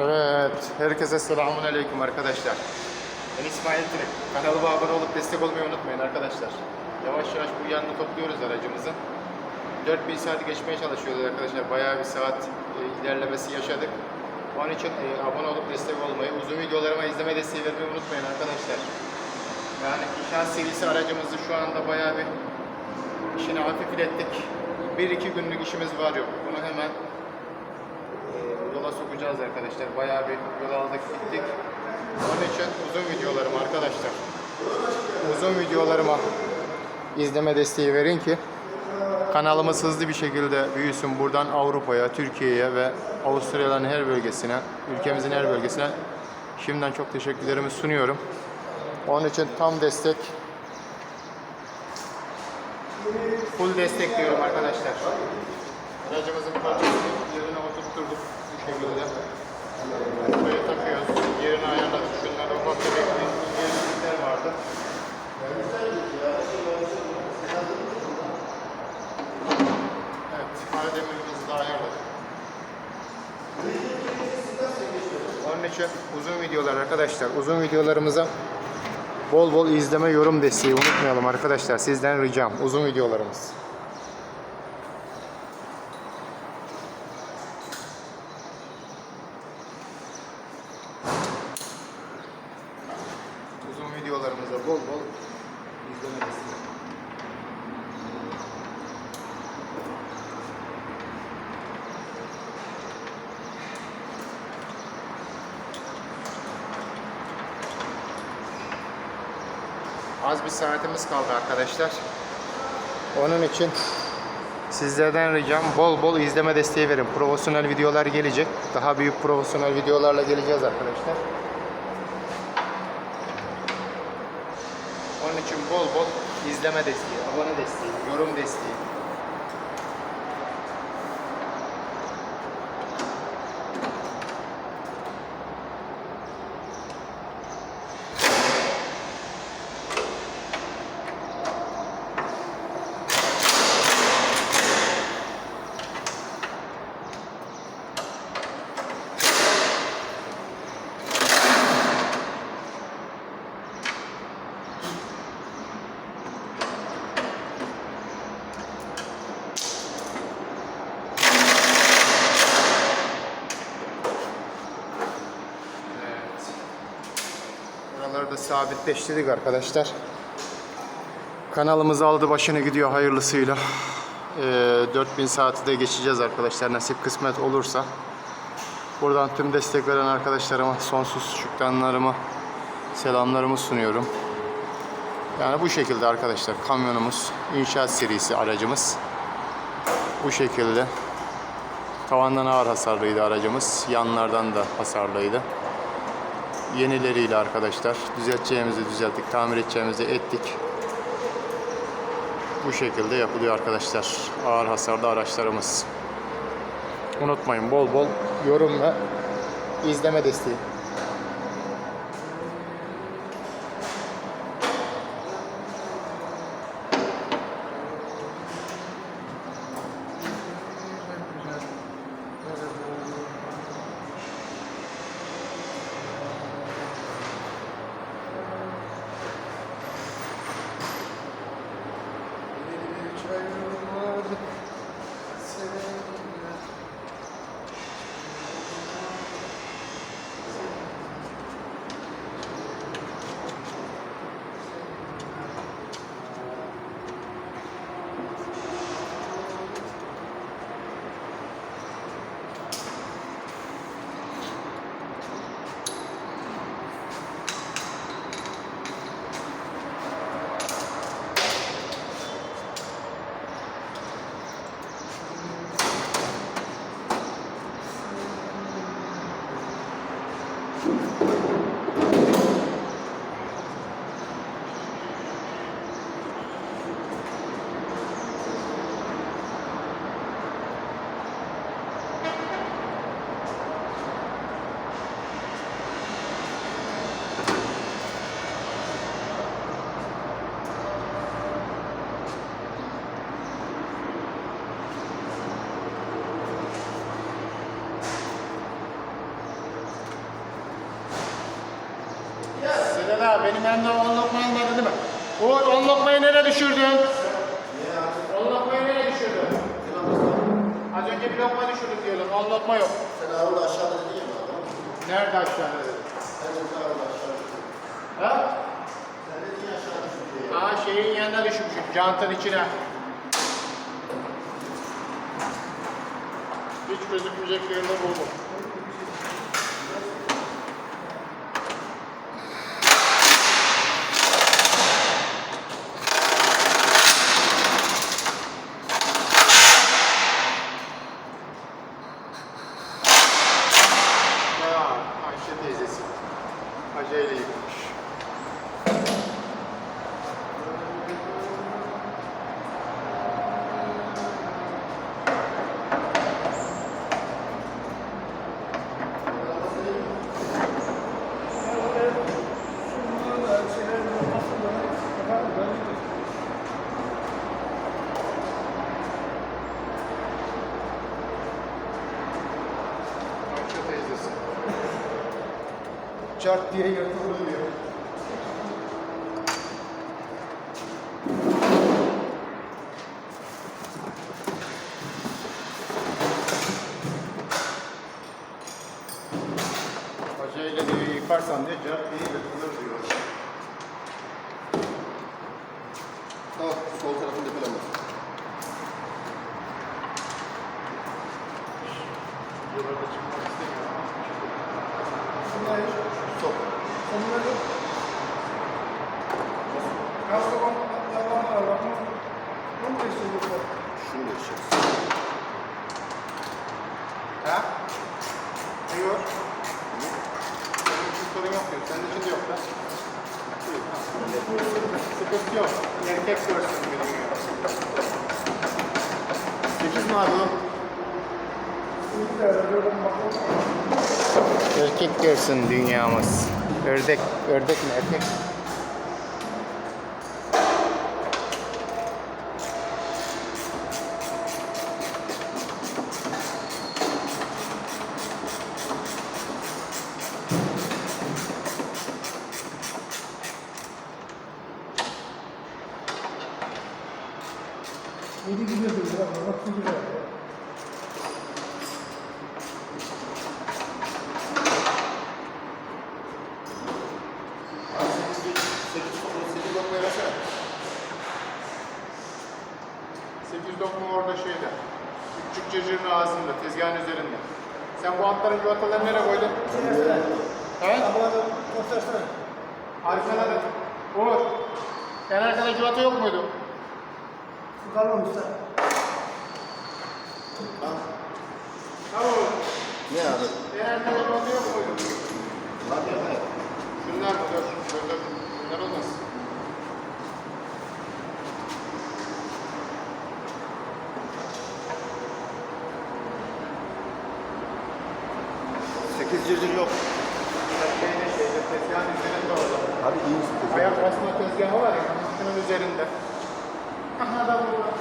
Evet, herkese selamun aleyküm arkadaşlar. Ben İsmail Türk. Kanalıma abone olup destek olmayı unutmayın arkadaşlar. Yavaş yavaş bu yanını topluyoruz aracımızı. 4000 saati geçmeye çalışıyoruz arkadaşlar. Bayağı bir saat e, ilerlemesi yaşadık. Onun için e, abone olup destek olmayı, uzun videolarıma izleme desteği vermeyi unutmayın arkadaşlar. Yani inşaat serisi aracımızı şu anda bayağı bir işini hafiflettik. Bir iki günlük işimiz var yok. Bunu hemen yola sokacağız arkadaşlar. Bayağı bir yol aldık gittik. Onun için uzun videolarım arkadaşlar. Uzun videolarıma izleme desteği verin ki kanalımız hızlı bir şekilde büyüsün. Buradan Avrupa'ya, Türkiye'ye ve Avustralya'nın her bölgesine, ülkemizin her bölgesine şimdiden çok teşekkürlerimi sunuyorum. Onun için tam destek full destek diyorum arkadaşlar. Aracımızın parçasını yerine oturtturduk şekilde. Buraya takıyoruz. Yerini ayarladık. Şunlarda ufak tefek bir yerlikler vardı. Evet, Karademirimizi de ayarladık. Onun için uzun videolar arkadaşlar. Uzun videolarımıza bol bol izleme, yorum desteği unutmayalım arkadaşlar. Sizden ricam uzun videolarımız. Uzun videolarımıza bol bol izleme desteği. Az bir saatimiz kaldı arkadaşlar. Onun için sizlerden ricam bol bol izleme desteği verin. Profesyonel videolar gelecek. Daha büyük profesyonel videolarla geleceğiz arkadaşlar. Onun için bol bol izleme desteği, abone desteği, yorum desteği. Buraları da sabitleştirdik arkadaşlar. Kanalımız aldı başını gidiyor hayırlısıyla. Ee, 4000 saati de geçeceğiz arkadaşlar nasip kısmet olursa. Buradan tüm destek veren arkadaşlarıma sonsuz şükranlarımı, selamlarımı sunuyorum. Yani bu şekilde arkadaşlar kamyonumuz, inşaat serisi aracımız. Bu şekilde. Tavandan ağır hasarlıydı aracımız. Yanlardan da hasarlıydı. Yenileriyle arkadaşlar düzelteceğimizi düzelttik, tamir edeceğimizi ettik. Bu şekilde yapılıyor arkadaşlar. Ağır hasarlı araçlarımız. Unutmayın bol bol yorum ve izleme desteği. Eda benim yanımda on lokma almadın değil mi? Uğur on lokmayı nereye düşürdün? On lokmayı nereye düşürdün? Az önce bir lokma düşürdüm diyordun. On lokma yok. Sen ağırlı aşağıda dedin ya bana. Nerede aşağıda dedi? Sen de aşağıda dedin. Ha? Sen dedin aşağıda düşün diye. Aa şeyin yanına düşmüşüm. Jantın içine. Hiç gözükmeyecek yerinde buldum. Çart diye. Acayla Şunu geçeceğiz. Ha? Ne yok? Senin için sorun yok diyor. Senin için de yok da. Sıkıntı yok. Erkek görsün benim ya. Sekiz mi abi o? Erkek görsün dünyamız. Ördek, ördek mi erkek? mi? 7 gidiyordu biraz. Nasıl gidiyor? dokma orada şeyde. Küçük cırcırın ağzında, tezgahın üzerinde. Sen bu atların yuvatalarını nereye koydun? Evet. Arkana da. Uğur. En arkada yuvata yok muydu? Da. Ha? Ha Uğur. Ne abi? En arkada civata yok muydu? Hadi hadi. Şunlar mı? Dur. Dur. Bunlar olmaz. Sekiz cırcır yok. Şeyde şeyde tezgahın üzerinde orada. Abi iyi misin? Ayak basma tezgahı var ya, şunun üzerinde. Aha da burada.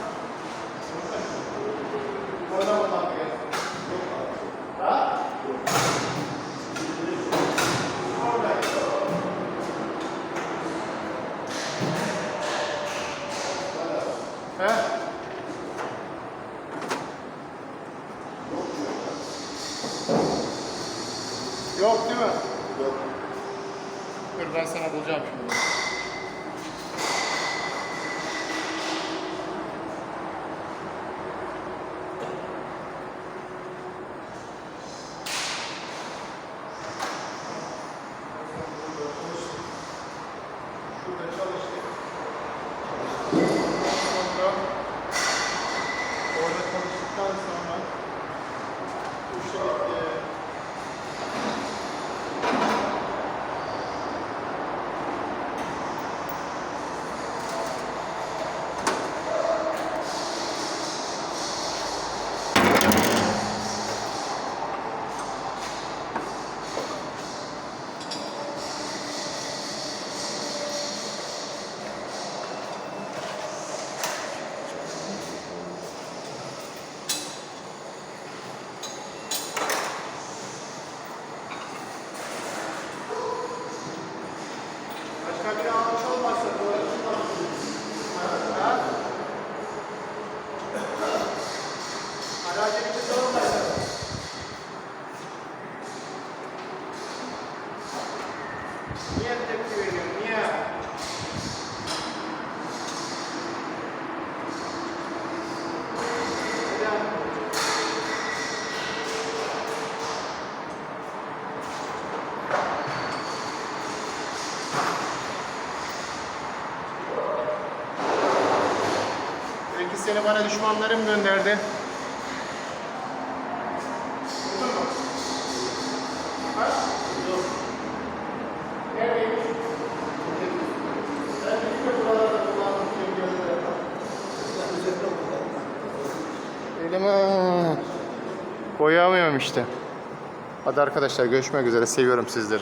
Orada mı lan bir Ha? Orada. He? Yok değil mi? Yok. Dur ben sana bulacağım şimdi. Şurada çalıştık. Seni bana düşmanlarım gönderdi. Elime koyamıyorum işte. Hadi arkadaşlar görüşmek üzere. Seviyorum sizleri.